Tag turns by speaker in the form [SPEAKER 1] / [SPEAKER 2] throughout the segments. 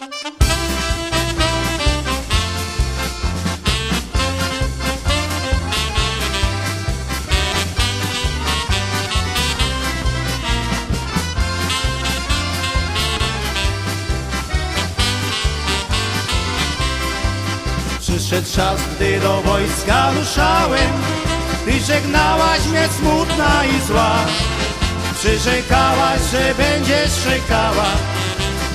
[SPEAKER 1] Przyszedł czas, gdy do wojska ruszałem Ty żegnałaś mnie smutna i zła. Przyrzekałaś, że będziesz czekała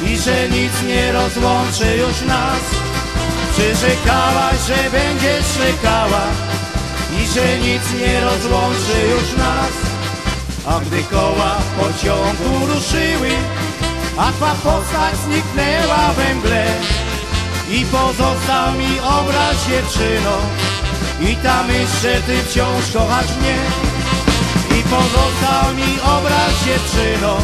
[SPEAKER 1] I że nic nie rozłączy już nas. Przyrzekałaś, że będziesz czekała. I że nic nie rozłączy już nas. A gdy koła pociągu ruszyły A twa postać zniknęła we mgle. I pozostał mi obraz dziewczyno. I ta myśl, że ty wciąż kochasz mnie. I pozostał mi obraz dziewczyno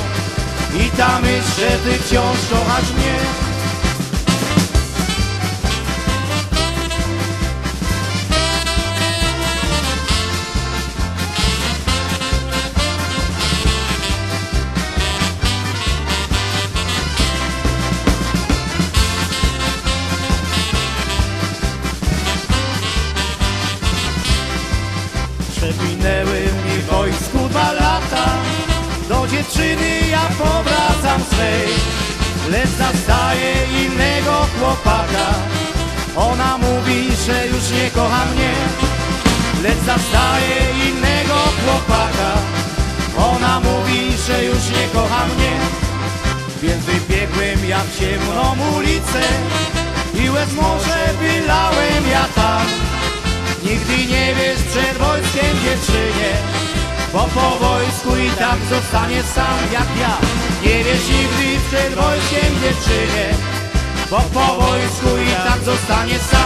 [SPEAKER 1] I ta myśl, że ty wciąż kochasz mnie. Przewinęły mi wojsku dwa lata dziewczyny ja powracam swej. Lecz zastaję innego chłopaka. Ona mówi, że już nie kocha mnie. Lecz zastaję innego chłopaka. Ona mówi, że już nie kocha mnie. Więc wybiegłem ja w ciemną ulicę I łez może wylałem ja tam. Nigdy nie wiesz przed wojskiem dziewczynie Bo po wojsku i tak zostanie sam jak ja. Nie wiesz nigdy przed wojskiem dziewczynie Bo po wojsku i tak zostanie sam